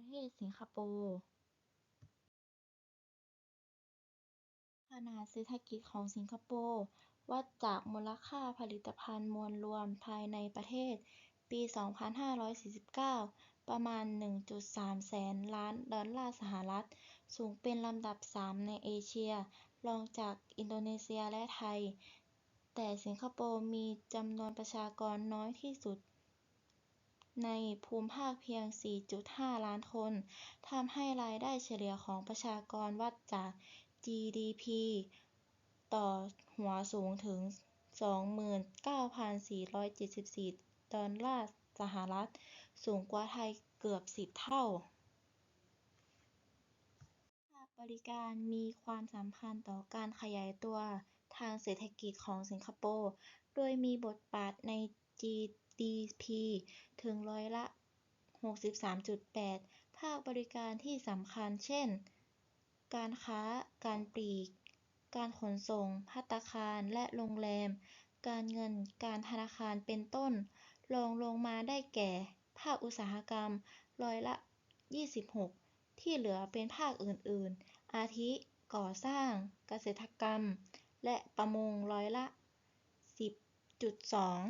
ประเทศสิงคโปร์ขนาดเศรษฐกิจของสิงคโปร์วัดจากมูลค่าผลิตภัณฑ์มวลรวมภายในประเทศปี 2549 ประมาณ 1.3 แสนล้านดอลลาร์สหรัฐ สูงเป็นลำดับสามในเอเชีย รองจากอินโดนีเซียและไทย แต่สิงคโปร์มีจำนวนประชากรน้อยที่สุด ในภูมิภาคเพียง 4.5 ล้านคน ทำให้รายได้เฉลี่ยของประชากรวัดจากจี.ดี.พีต่อหัวสูงถึง 29,474 ดอลลาร์สหรัฐ สูงกว่าไทยเกือบสิบเท่า ภาคบริการมีความสำคัญต่อการขยายตัวทางเศรษฐกิจของสิงคโปร์ โดยมีบทบาทในจี. ดีพถึงร้อยละ 63.8 ภาคบริการที่สำคัญ เช่น การค้า การปลีก การขนส่ง ภัตตาคาร และโรงแรม การเงิน การธนาคาร เป็นต้น รองลงมาได้แก่ ภาคอุตสาหกรรม ร้อยละ 26 ที่เหลือเป็นภาคอื่น ๆ อาทิ ก่อสร้าง เกษตรกรรม และประมง ร้อยละ 10.2สิง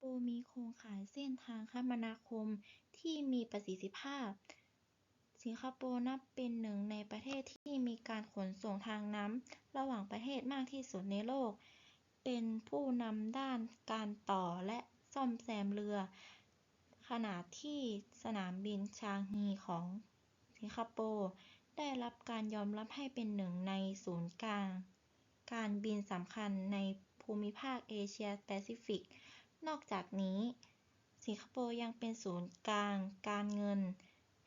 โปร์มีโครงข่ายเส้นทางคมนาคมที่มีประสิทธิภาพ สิงคโปร์นับเป็นหนึ่งในประเทศที่มีการขนส่งทางน้ำระหว่างประเทศมากที่สุดในโลก เป็นผู้นำด้านการต่อและซ่อมแซมเรือ ขณะที่สนามบินชางฮีของสิงคโปร์ได้รับการยอมรับให้เป็นหนึ่งในศูนย์กลาง การบินสำคัญในภูมิภาคเอเชียแปซิฟิก นอกจากนี้ สิงคโปร์ยังเป็นศูนย์กลางการเงิน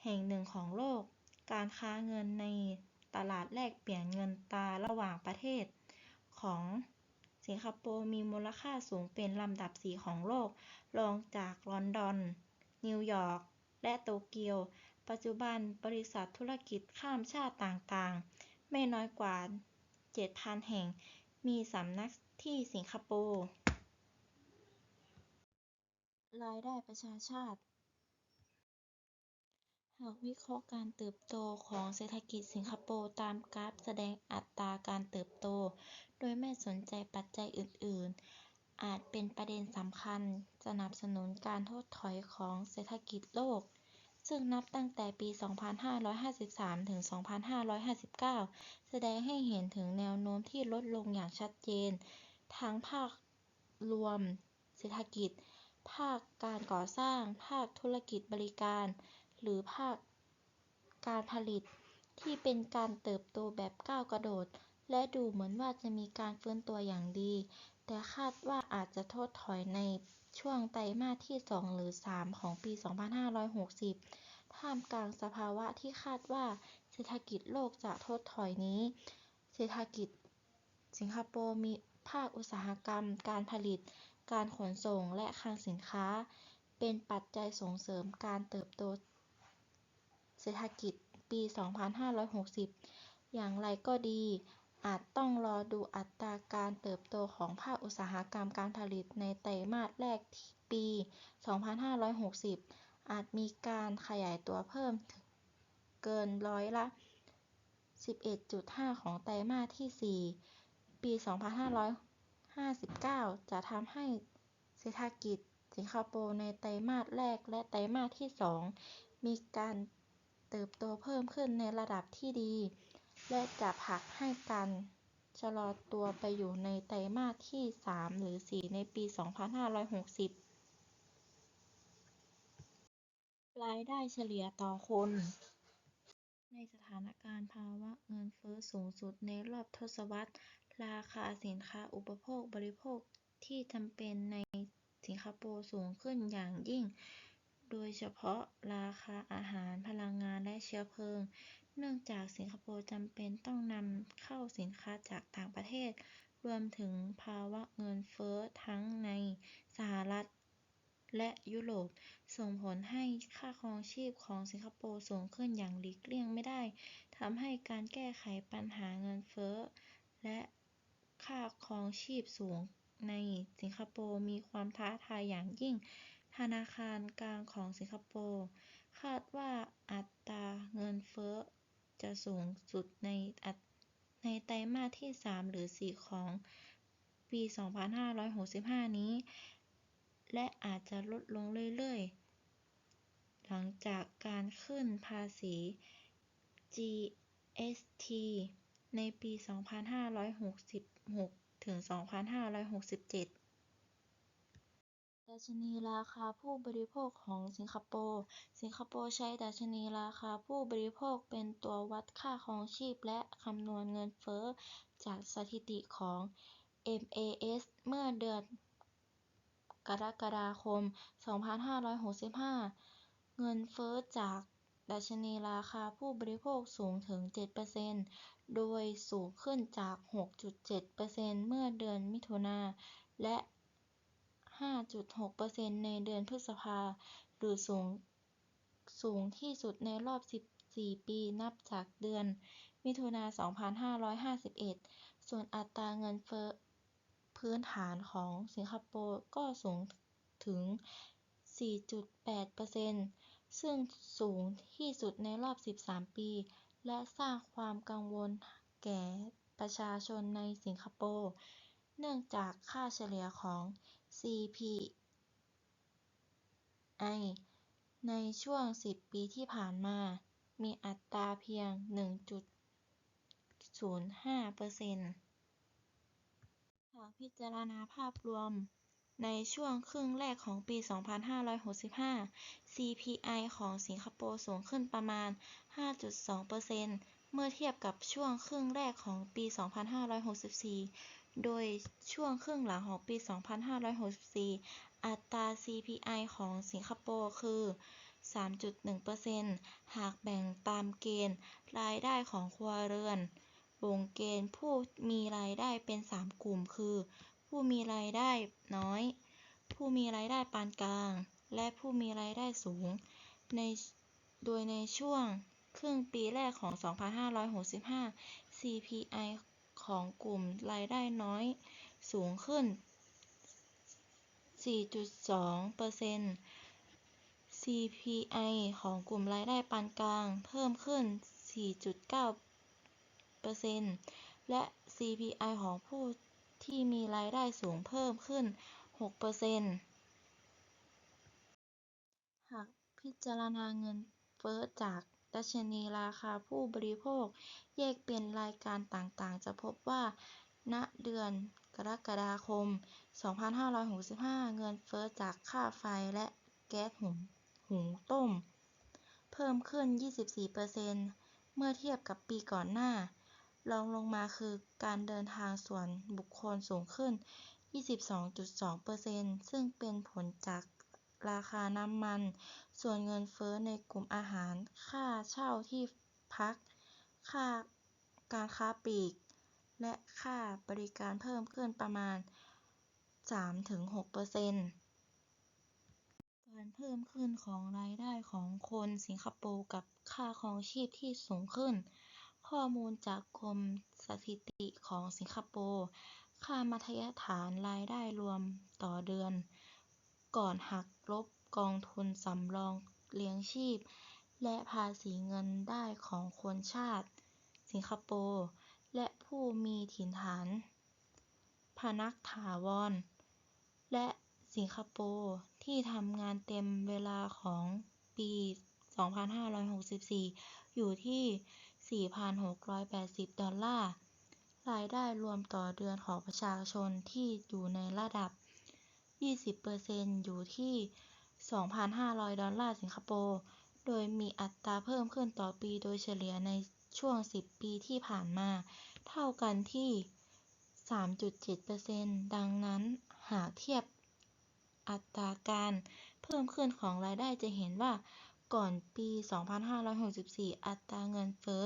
แห่งหนึ่งของโลก การค้าเงินในตลาดแลกเปลี่ยนเงินตราระหว่างประเทศของสิงคโปร์มีมูลค่าสูงเป็นลำดับสี่ของโลก รองจากลอนดอน นิวยอร์ก และโตเกียว ปัจจุบันบริษัทธุรกิจข้ามชาติต่างๆ ไม่น้อยกว่า 7,000 แห่ง มีสำนักที่สิงคโปร์ รายได้ประชาชาติ หากวิเคราะห์การเติบโตของเศรษฐกิจสิงคโปร์ตามกราฟแสดงอัตราการเติบโต โดยไม่สนใจปัจจัยอื่น ๆ อาจเป็นประเด็นสำคัญสนับสนุนการถดถอยของเศรษฐกิจโลก ซึ่งนับตั้งแต่ปี 2553 ถึง 2559 แสดงให้เห็นถึงแนวโน้มที่ลดลงอย่างชัดเจน ทั้งภาพรวมเศรษฐกิจ ภาคการก่อสร้าง ภาคธุรกิจบริการ หรือภาคการผลิต ที่เป็นการเติบโตแบบก้าวกระโดด และดูเหมือนว่าจะมีการฟื้นตัวอย่างดี แต่คาดว่าอาจจะถดถอยในช่วงไตรมาสที่สองหรือสามของปี 2560 ท่ามกลางสภาวะที่คาดว่าเศรษฐกิจโลกจะถดถอยนี้ เศรษฐกิจสิงคโปร์มีภาคอุตสาหกรรมการผลิต การขนส่งและคลังสินค้า เป็นปัจจัยส่งเสริมการเติบโตเศรษฐกิจปี 2560 อย่างไรก็ดี อาจต้องรอดูอัตราการเติบโตของภาคอุตสาหกรรมการผลิตในไตรมาสแรกปี 2560 อาจมีการขยายตัวเพิ่มเกินร้อยละ 11.5 ของไตรมาสที่สี่ปี 59 จะทำให้เศรษฐกิจสิงคโปร์ในไตรมาสแรกและไตรมาสที่สองมีการเติบโตเพิ่มขึ้นในระดับที่ดี และจะผลักให้การชะลอตัวไปอยู่ในไตรมาสที่สามหรือสี่ในปี 2560 รายได้เฉลี่ยต่อคน ในสถานการณ์ภาวะเงินเฟ้อสูงสุดในรอบทศวรรษ ราคาสินค้าอุปโภคบริโภคที่จำเป็นในสิงคโปร์สูงขึ้นอย่างยิ่ง โดยเฉพาะราคาอาหารพลังงานและเชื้อเพลิง เนื่องจากสิงคโปร์จำเป็นต้องนำเข้าสินค้าจากต่างประเทศ รวมถึงภาวะเงินเฟ้อทั้งในสหรัฐและยุโรป ส่งผลให้ค่าครองชีพของสิงคโปร์สูงขึ้นอย่างหลีกเลี่ยงไม่ได้ทำให้การแก้ไขปัญหาเงินเฟ้อและ ค่าครองชีพสูงในสิงคโปร์มีความท้าทายอย่างยิ่ง ธนาคารกลางของสิงคโปร์คาดว่าอัตราเงินเฟ้อจะสูงสุดในในไตรมาสที่สามหรือสี่ของปี 2565 นี้ และอาจจะลดลงเรื่อยๆ หลังจากการขึ้นภาษี gst ในปี 2560 2566 ถึง 2567 ดัชนีราคาผู้บริโภคของสิงคโปร์ สิงคโปร์ใช้ดัชนีราคาผู้บริโภคเป็นตัววัดค่าครองชีพและคำนวณเงินเฟ้อจากสถิติของ MAS เมื่อเดือนกรกฎาคม 2565 เงินเฟ้อจากดัชนีราคาผู้บริโภคสูงถึง 7% โดยสูงขึ้นจาก 6.7%เมื่อเดือนมิถุนาและ 5.6%ในเดือนพฤษภา หรือสูงสูงที่สุดในรอบ 14 ปีนับจากเดือนมิถุนา 2551 ส่วนอัตราเงินเฟ้อพื้นฐานของสิงคโปร์ก็สูงถึง 4.8%ซึ่งสูงที่สุดในรอบ 13 ปี และสร้างความกังวลแก่ประชาชนในสิงคโปร์ เนื่องจากค่าเฉลี่ยของ CPI ในช่วง 10 ปีที่ผ่านมา มีอัตราเพียง 1.05%หากพิจารณาภาพรวม ในช่วงครึ่งแรกของปี 2565 CPI ของสิงคโปร์สูงขึ้นประมาณ 5.2%เมื่อเทียบกับช่วงครึ่งแรกของปี 2564 โดยช่วงครึ่งหลังของปี 2564 อัตรา CPI ของสิงคโปร์คือ 3.1%หากแบ่งตามเกณฑ์รายได้ของครัวเรือนวงเล็บผู้มีรายได้เป็นสามกลุ่ม คือ ผู้มีรายได้น้อย ผู้มีรายได้ปานกลาง และผู้มีรายได้สูง ในโดยในช่วงครึ่งปีแรกของ 2565 CPI ของกลุ่มรายได้น้อยสูงขึ้น 4.2% CPI ของกลุ่มรายได้ปานกลางเพิ่มขึ้น 4.9%และ CPI ของผู้ ที่มีรายได้สูงเพิ่มขึ้น 6%หากพิจารณาเงินเฟ้อจากดัชนีราคาผู้บริโภค แยกเป็นรายการต่างๆ จะพบว่า ณ เดือนกรกฎาคม 2565 เงินเฟ้อจากค่าไฟและแก๊สหุงต้ม เพิ่มขึ้น 24%เมื่อเทียบกับปีก่อนหน้า รองลงมาคือการเดินทางส่วนบุคคลสูงขึ้น 22.2%ซึ่งเป็นผลจากราคาน้ำมัน ส่วนเงินเฟ้อในกลุ่มอาหาร ค่าเช่าที่พัก ค่าการค้าปลีก และค่าบริการเพิ่มขึ้นประมาณ 3-6%การเพิ่มขึ้นของรายได้ของคนสิงคโปร์กับค่าครองชีพที่สูงขึ้น ข้อมูลจากกรมสถิติของสิงคโปร์ ค่ามาตรฐานรายได้รวมต่อเดือน ก่อนหักลบกองทุนสำรองเลี้ยงชีพ และภาษีเงินได้ของคนชาติ สิงคโปร์ และผู้มีถิ่นฐาน พนักถาวรในสิงคโปร์ที่ทำงานเต็มเวลาของปี 2564 อยู่ที่ 4,680 ดอลลาร์ รายได้รวมต่อเดือนของประชาชนที่อยู่ในระดับ 20%อยู่ที่ 2,500 ดอลลาร์สิงคโปร์ โดยมีอัตราเพิ่มขึ้นต่อปีโดยเฉลี่ยในช่วง 10 ปีที่ผ่านมา เท่ากันที่ 3.7%ดังนั้นหากเทียบอัตราการเพิ่มขึ้นของรายได้จะเห็นว่า ก่อนปี 2564 อัตราเงินเฟ้อ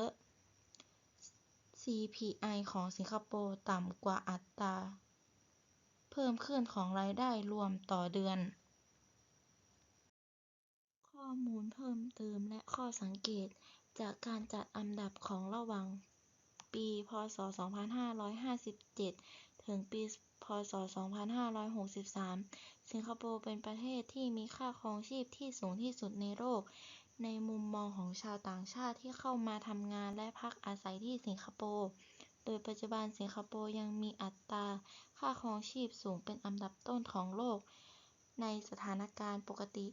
CPI ของสิงคโปร์ต่ำกว่าอัตรา เพิ่มขึ้นของรายได้รวมต่อเดือน ข้อมูลเพิ่มเติมและข้อสังเกตจากการจัดอันดับของระหว่างปี พ.ศ.2557 ถึงปี พ.ศ.2563 สิงคโปร์เป็นประเทศที่มีค่าครองชีพที่สูงที่สุดในโลก ในมุมมองของชาวต่างชาติที่เข้ามาทำงานและพักอาศัยที่สิงคโปร์ โดยปัจจุบันสิงคโปร์ยังมีอัตราค่าครองชีพสูงเป็นอันดับต้นของโลก ในสถานการณ์ปกติ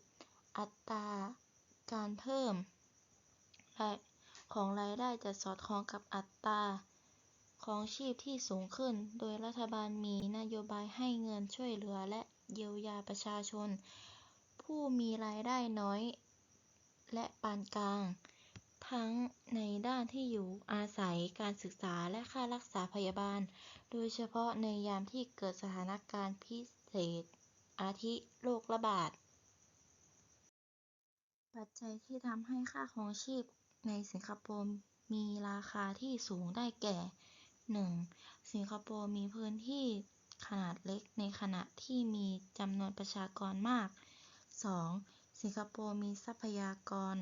อัตราการเพิ่มของรายได้จะสอดคล้องกับอัตรา ครองชีพที่สูงขึ้น โดยรัฐบาลมีนโยบายให้เงินช่วยเหลือและเยียวยาประชาชน ผู้มีรายได้น้อย และปานกลาง ทั้งในด้านที่อยู่อาศัยการศึกษาและค่ารักษาพยาบาล โดยเฉพาะในยามที่เกิดสถานการณ์พิเศษ อาทิโรคระบาด ปัจจัยที่ทำให้ค่าครองชีพในสิงคโปร์มีราคาที่สูงได้แก่ 1. สิงคโปร์มีพื้นที่ขนาดเล็กในขณะที่มีจำนวนประชากรมาก 2. สิงคโปร์มีทรัพยากร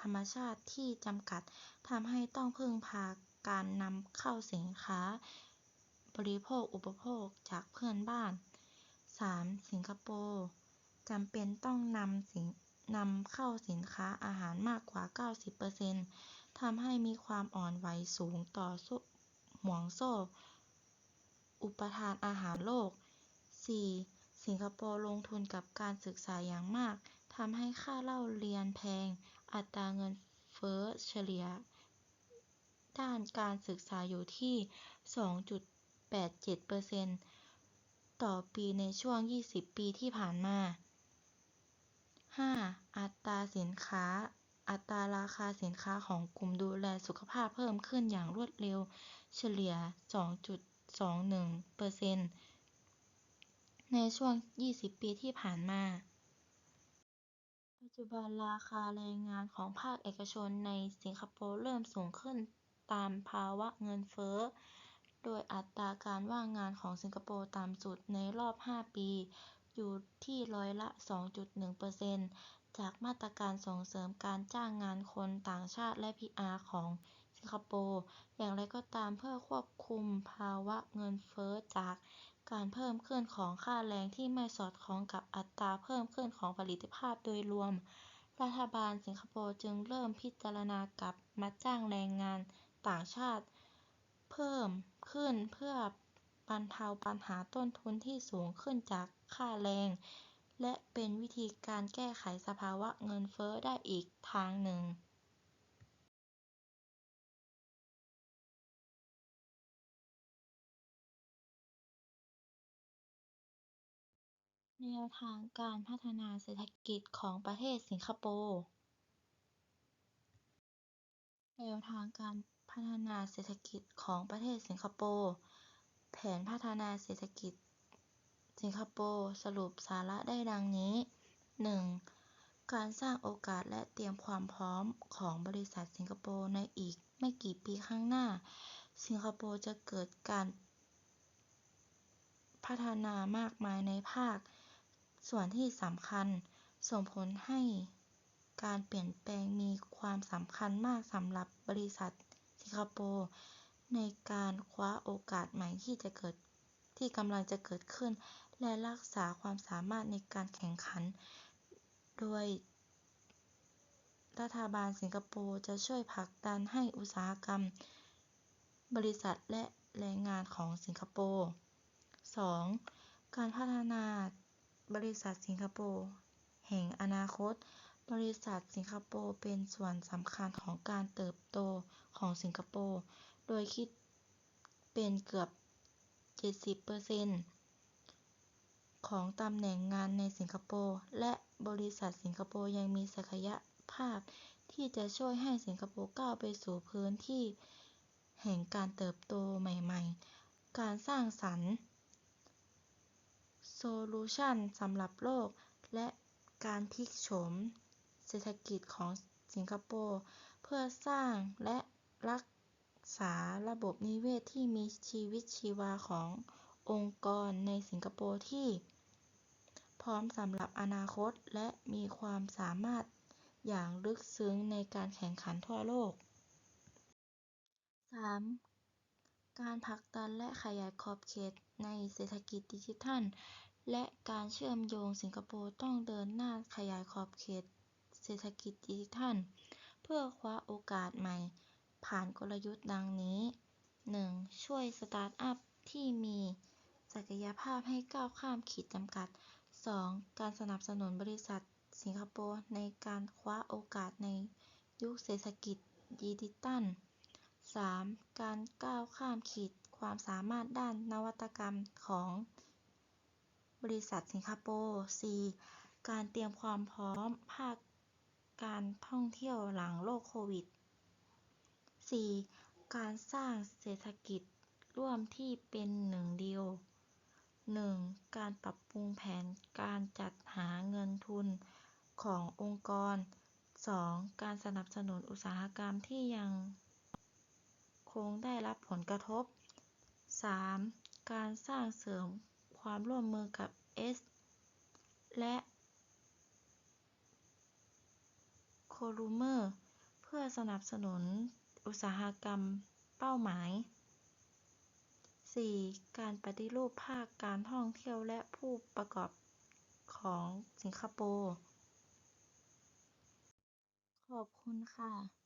ธรรมชาติที่จำกัดทำให้ต้องพึ่งพาการนำเข้าสินค้า บริโภคอุปโภคจากเพื่อนบ้าน 3. สิงคโปร์จำเป็นต้องนำเข้าสินค้าอาหารมากกว่า 90%ทำให้มีความอ่อนไหวสูงต่อ ห่วงโซ่ อุปทานอาหารโลก 4. สิงคโปร์ลงทุนกับการศึกษาอย่างมากทำให้ค่าเล่าเรียนแพง อัตราเงินเฟ้อเฉลี่ย ด้านการศึกษาอยู่ที่ 2.87%ต่อปีในช่วง 20 ปีที่ผ่านมา 5. อัตรา อัตราคาสินค้าของกลุ่มดูแลสุขภาพเพิ่มขึ้นอย่างรวดเร็วเฉลี่ย 2.21%ในช่วง 20 ปีที่ผ่านมา ปัจจุบันราคาแรงงานของภาคเอกชนในสิงคโปร์เริ่มสูงขึ้นตามภาวะเงินเฟ้อ โดยอัตราการว่างงานของสิงคโปร์ต่ำสุดในรอบ 5 ปี อยู่ที่ร้อยละ 2.1%จากมาตรการส่งเสริมการจ้างงานคนต่างชาติและพี.อาร์ของสิงคโปร์ อย่างไรก็ตามเพื่อควบคุมภาวะเงินเฟ้อจากการเพิ่มขึ้นของค่าแรงที่ไม่สอดคล้องกับอัตราเพิ่มขึ้นของผลิตภาพโดยรวม รัฐบาลสิงคโปร์จึงเริ่มพิจารณากับมาจ้างแรงงานต่างชาติเพิ่มขึ้นเพื่อ บรรเทาปัญหาต้นทุนที่สูงขึ้นจากค่าแรง และเป็นวิธีการแก้ไขสภาวะเงินเฟ้อได้อีกทางหนึ่งแนวทางการพัฒนาเศรษฐกิจของประเทศสิงคโปร์ แนวทางการพัฒนาเศรษฐกิจของประเทศสิงคโปร์ แผนพัฒนาเศรษฐกิจ สิงคโปร์สรุปสาระได้ดังนี้ 1. การสร้างโอกาสและเตรียมความพร้อมของบริษัทสิงคโปร์ในอีกไม่กี่ปีข้างหน้า สิงคโปร์จะเกิดการพัฒนามากมายในภาค ส่วนที่สำคัญ ส่งผลให้การเปลี่ยนแปลงมีความสำคัญมากสำหรับบริษัทสิงคโปร์ ในการคว้าโอกาสใหม่ที่กำลังจะเกิดขึ้น และรักษาความสามารถในการแข่งขัน โดยรัฐบาลสิงคโปร์จะช่วยผลักดันให้อุตสาหกรรม บริษัทและแรงงานของสิงคโปร์ 2. การพัฒนาบริษัทสิงคโปร์แห่งอนาคต บริษัทสิงคโปร์เป็นส่วนสำคัญของการเติบโตของสิงคโปร์ โดยคิดเป็นเกือบ 70%ของตำแหน่งงานในสิงคโปร์ และบริษัทสิงคโปร์ยังมีศักยภาพที่จะช่วยให้สิงคโปร์ก้าวไปสู่พื้นที่แห่งการเติบโตใหม่ๆ การสร้างสรรค์โซลูชันสำหรับโลก และการพลิกโฉมเศรษฐกิจของสิงคโปร์ เพื่อสร้างและรัก ษาระบบนิเวศที่มีชีวิตชีวาขององค์กรในสิงคโปร์ที่ พร้อมสำหรับอนาคตและมีความสามารถอย่างลึกซึ้งในการแข่งขันทั่วโลก 3. การผลักดันและขยายขอบเขตในเศรษฐกิจดิจิทัล และการเชื่อมโยงสิงคโปร์ต้องเดินหน้าขยายขอบเขตเศรษฐกิจดิจิทัล เพื่อคว้าโอกาสใหม่ ผ่านกลยุทธ์ดังนี้ 1. ช่วยสตาร์ทอัพที่มีศักยภาพให้ก้าวข้ามขีดจำกัด 2. การสนับสนุนบริษัทสิงคโปร์ในการคว้าโอกาสในยุคเศรษฐกิจดิจิทัล 3. การก้าวข้ามขีดความสามารถด้านนวัตกรรมของบริษัทสิงคโปร์ 4. การเตรียมความพร้อมภาคการท่องเที่ยวหลังโลกโควิด 4. การสร้างเศรษฐกิจร่วมที่เป็นหนึ่งเดียว 1. การปรับปรุงแผนการจัดหาเงินทุนขององค์กร 2. การสนับสนุนอุตสาหกรรมที่ยังคงได้รับผลกระทบ 3. การสร้างเสริมความร่วมมือกับเอสและโคลูเมอร์เพื่อสนับสนุน อุตสาหกรรมเป้าหมาย 4. การปฏิรูปภาคการท่องเที่ยวและผู้ประกอบของสิงคโปร์ ขอบคุณค่ะ